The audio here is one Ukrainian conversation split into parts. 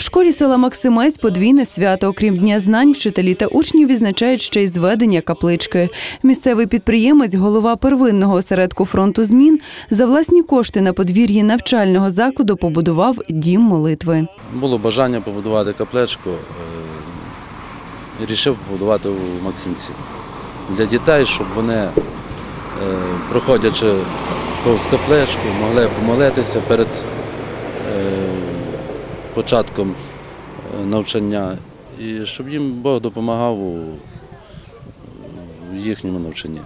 В школі села Максимець подвійне свято. Окрім дня знань, вчителі та учні відзначають ще й зведення каплички. Місцевий підприємець, голова первинного осередку фронту змін, за власні кошти на подвір'ї навчального закладу побудував дім молитви. Було бажання побудувати каплечку. е, Рішив побудувати у Максимці. Для дітей, щоб вони, е, проходячи повз каплечку, могли помолитися перед е, початком е, навчання і щоб їм Бог допомагав у їхньому навчанні.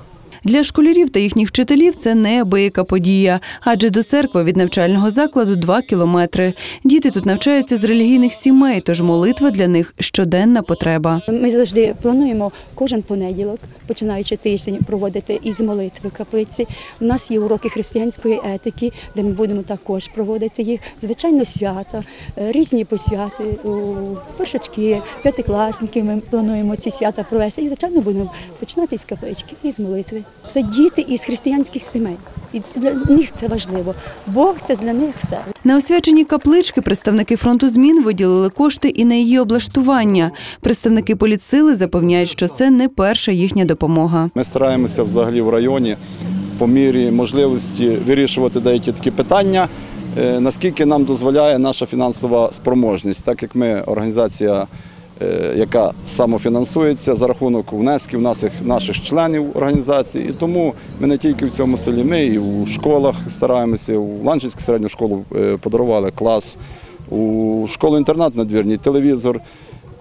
Для школярів та їхніх вчителів це неабияка подія, адже до церкви від навчального закладу два кілометри. Діти тут навчаються з релігійних сімей, тож молитва для них щоденна потреба. Ми завжди плануємо кожен понеділок, починаючи тиждень, проводити із молитви в каплиці. У нас є уроки християнської етики, де ми будемо також проводити їх. Звичайно, свята, е, різні посвяти. Першачки, п'ятикласники ми плануємо ці свята провести. І, звичайно, будемо починати із каплички, із молитви. Це діти із християнських сімей. І для них це важливо. Бог це для них все. На освяченні каплички представники фронту змін виділили кошти і на її облаштування. Представники політсили запевняють, що це не перша їхня допомога. Ми стараємося взагалі в районі по мірі можливості вирішувати деякі такі питання, е, наскільки нам дозволяє наша фінансова спроможність, так як ми організація, яка самофінансується за рахунок внесків наших, наших членів організації. І тому ми не тільки в цьому селі, ми і у школах стараємося. У Ланчинську середню школу е, подарували клас, у школу-інтернат надвірній телевізор.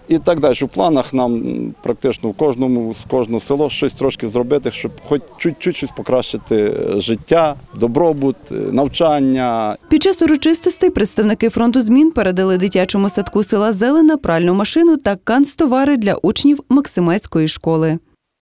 І так далі. У планах нам практично в кожному з кожного село щось трошки зробити, щоб хоч чуть-чуть щось покращити е, життя, добробут, е, навчання. Під час урочистостей представники фронту змін передали дитячому садку села Зелена пральну машину та канцтовари для учнів Максимецької школи.